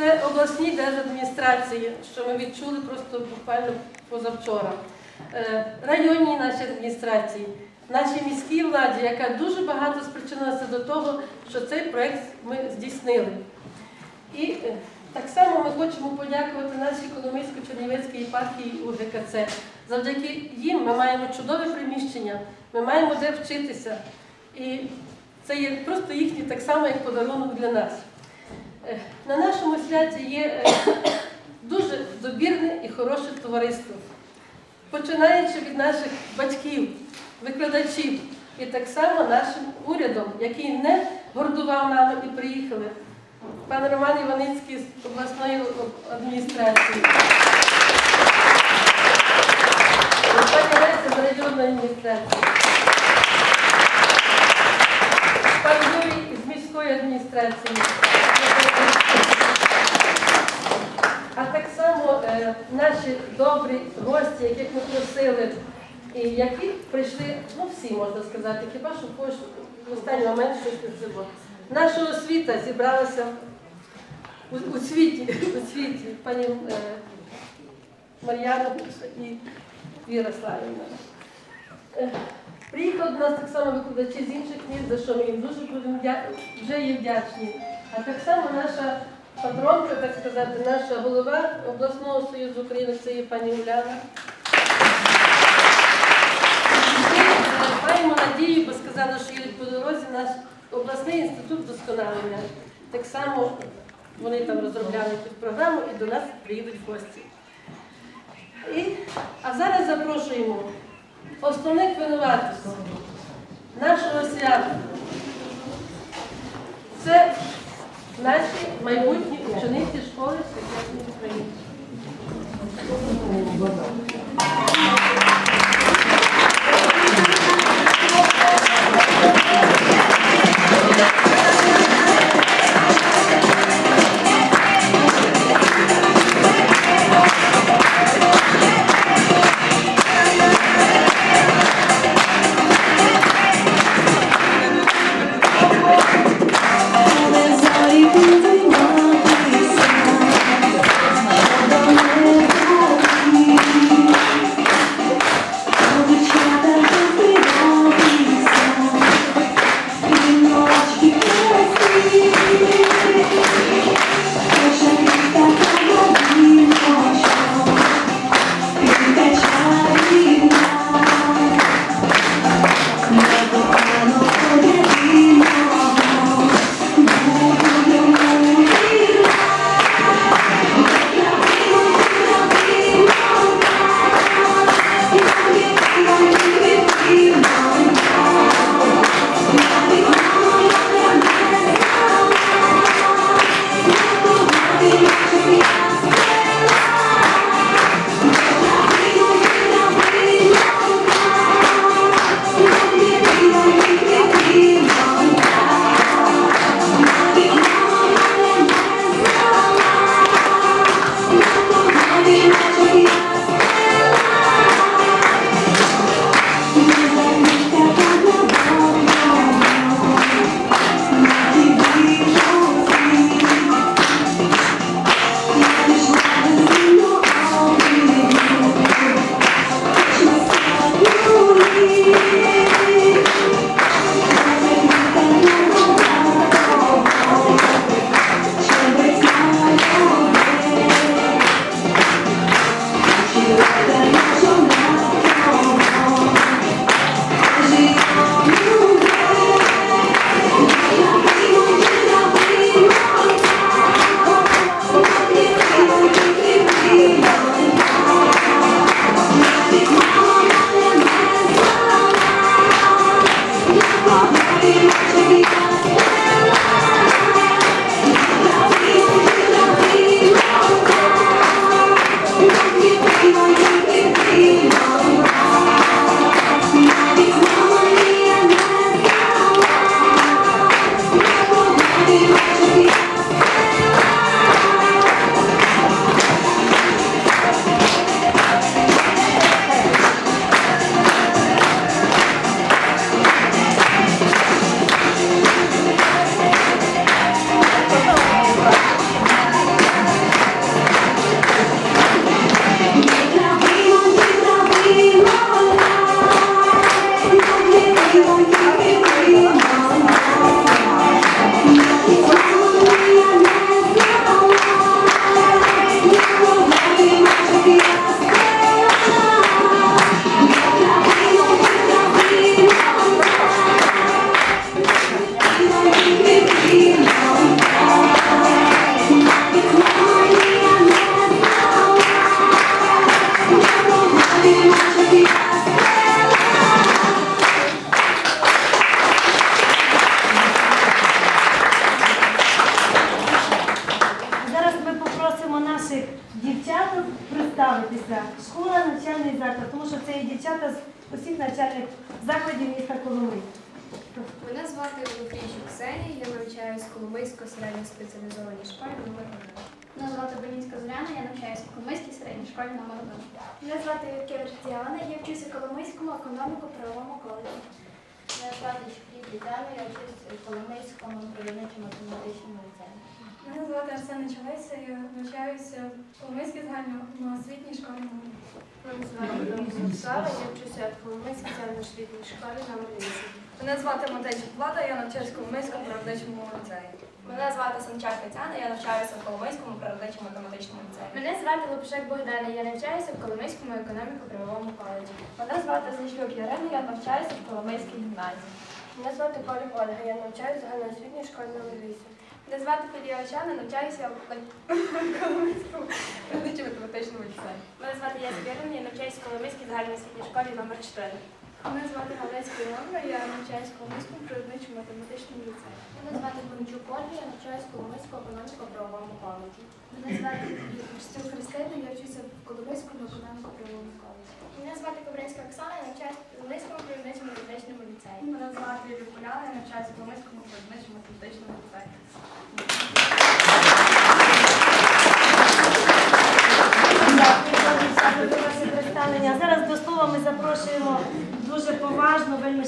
Це обласні держадміністрації, що ми відчули просто буквально позавчора. Е, Районні наші адміністрації, нашій міській владі, яка дуже багато спричинилася до того, що цей проект ми здійснили. І е, так само ми хочемо подякувати нашій Коломийсько-Чернівецькій єпархії УГКЦ. Завдяки їм ми маємо чудове приміщення, ми маємо де вчитися. І це є просто їхній так само, як подарунок для нас. Е, На нашому святі є е, дуже добірне і хороше товариство, починаючи від наших батьків, викладачів і так само нашим урядом, який не гордував нами і приїхали. Пан Роман Іваницький з обласної адміністрації. Пані Леся з районної адміністрації. Пан Юрій з міської адміністрації. А так само е, наші добрі гості, яких ми просили, і які прийшли, ну всі можна сказати, хіба що когось в останній момент щось не зробило. Наша освіта зібралася у, у світі, у світі, пані е, Мар'яна і Віра Славівна. Е, Приїхали до нас так само викладачі з інших міст, за що ми їм дуже будемо вже є вдячні. А так само наша патронка, так сказати, наша голова обласного союзу України, це є пані Уляна. Ми маємо надію, бо сказали, що їдуть по дорозі наш обласний інститут вдосконалення. Так само вони там розробляли якусь програму і до нас приїдуть гості. І, а зараз запрошуємо основних винуватців нашого свята. Це наші майбутні учениці школи сучасної України. Дівчатам представитися. Школа, навчальний заклад, тому що це є дівчата з усіх навчальних закладів міста Коломиї. Мене звати Олексійчук Ксенія, я навчаюсь в Коломийської середньо спеціалізованій школі номер 1. Мене звати Бенінська Зоряна, я навчаюся в Коломийській середній школі номер 1. Мене звати Юркевич Діана, я вчуся в Коломийському економіко-правовому коледжі. Мене звати Шкріп Вітана, я вчуся в Коломийському природничому математичному ліцеї. Мене звати Арсена Чолеся, я навчаюся в Коломийській загальноосвітній школі номер. Мене звати Оксана, я вчуся в Коломийській загальноосвітній школі номер 8. Мене звати Матеч Влада, я навчаюся в Коломийському природничому Санчак Тетяна, я навчаюся в Коломийському природничому математичному ліцеї. Мене звати Лопушек Богдана, я навчаюся в Коломийському економіко-правовому коледжі. Мене звати Зайшлюк Ярина, я навчаюся в Коломийській гімназії. Мене звати Колік Ольга, я навчаюся в загальноосвітній школі номер 8. Мене звати Федія Очана, навчаюся в Коломийському природничому математичному ліцеї. Мене звати Яся Вірина, я навчаюся в Коломийській загальноосвітній школі номер 4. Мене звати Галецький Ольга, я навчаюся в Коломийському природничому математичному ліцеї. Мене звати Бончук Ольга, я навчаюся в Коломийському економіко-правовому коледжі. Мене звати Стюк Христина, я вчуся в Коломийському економіко-правовому коледжі. Мене звати Кобринська Оксана, я навчаюся в Коломийському природничому математичному ліцеї. Мене звати Юлія я навчаюся в Коломийському природничому математичному ліцеї. Дякую вам, дівчата, за ваше представлення. А зараз до слова ми запрошуємо дуже поважну, вельми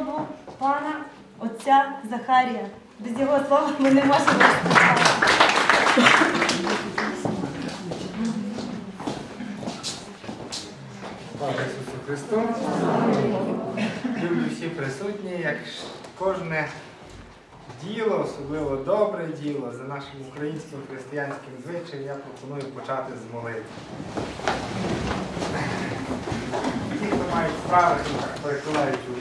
шановну пана отця Захарія. Без його слова ми не можемо. Слава Ісусу Христу! Люблю всі присутні, як кожне діло, особливо добре діло, за нашим українським християнським звичаєм, я пропоную почати з молитви. Ті, хто мають справи, перекладають у.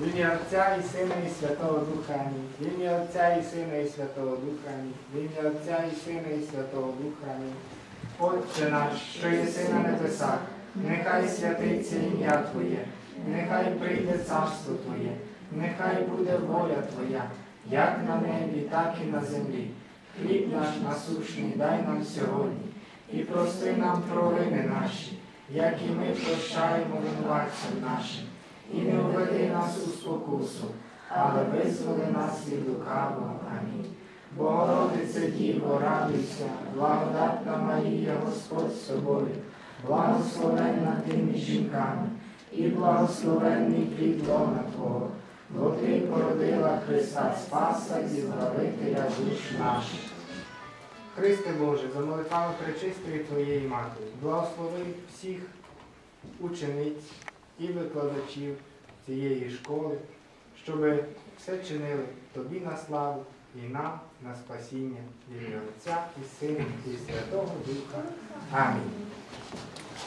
В ім'я Отця і Сина і Святого Духа. Амінь. В ім'я Отця і Сина і Святого Духа. Амінь. В ім'я Отця і Сина і Святого Духа. Отче наш, що єси на небесах, нехай святиться ім'я Твоє, нехай прийде царство Твоє, нехай буде воля Твоя, як на небі, так і на землі. Хліб наш насушний дай нам сьогодні, і прости нам провини наші, як і ми прощаємо винуватцям нашим, і не введи нас у спокусу, але визволи нас від лукавого. Амінь. Богородице Діво, радуйся, благодатна Марія, Господь з тобою, благословенна ти між жінками, і благословенний плід лона Твого, бо ти породила Христа Спаса і Збавителя душ наших. Христе Боже, за молитвами пречистої Твоєї Матері, благослови всіх учениць і викладачів цієї школи, щоби все чинили Тобі на славу і нам на спасіння в Отця і Сина і Святого Духа. Амінь.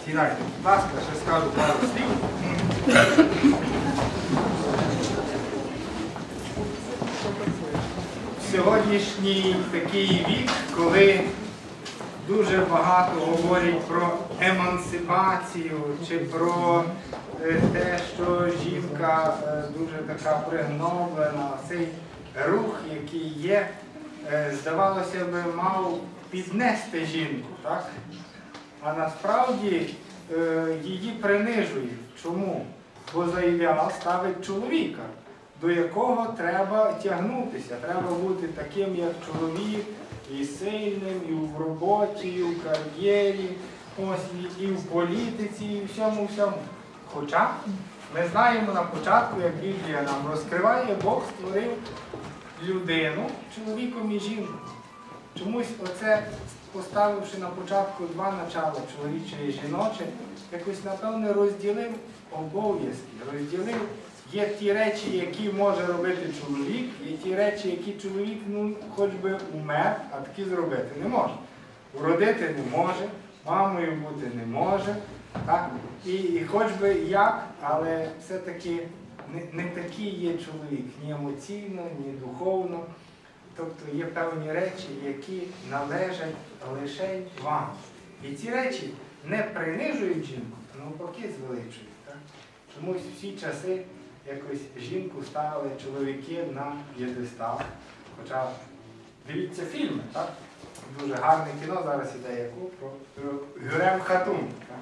Сідайте, будь ласка, ще скажу пару слів. Сьогоднішній такий вік, коли дуже багато говорять про емансипацію чи про е, те, що жінка е, дуже така пригноблена, цей рух, який є, е, здавалося би, мав піднести жінку, так? А насправді її принижують. Чому? Бо за ідеал ставить чоловіка, до якого треба тягнутися. Треба бути таким, як чоловік, і сильним, і в роботі, і в кар'єрі, і в політиці, і в всьому всьому. Хоча ми знаємо на початку, як Біблія нам розкриває, Бог створив людину чоловіком і жінкою. Чомусь оце, поставивши на початку два начала, чоловіче і жіноче, якось, напевне, розділив обов'язки, розділив. Є ті речі, які може робити чоловік, є ті речі, які чоловік, ну, хоч би умер, а такі зробити не може. Вродити не може, мамою бути не може. Так? І, і хоч би як, але все-таки не, не такий є чоловік ні емоційно, ні духовно. Тобто є певні речі, які належать лише вам. І ці речі не принижують жінку, а навпаки звеличують. Так? Чомусь всі часи якось жінку ставили чоловіки на п'єдестал. Хоча дивіться фільми, так? Дуже гарне кіно зараз іде яку про, Гюрем Хатун. так.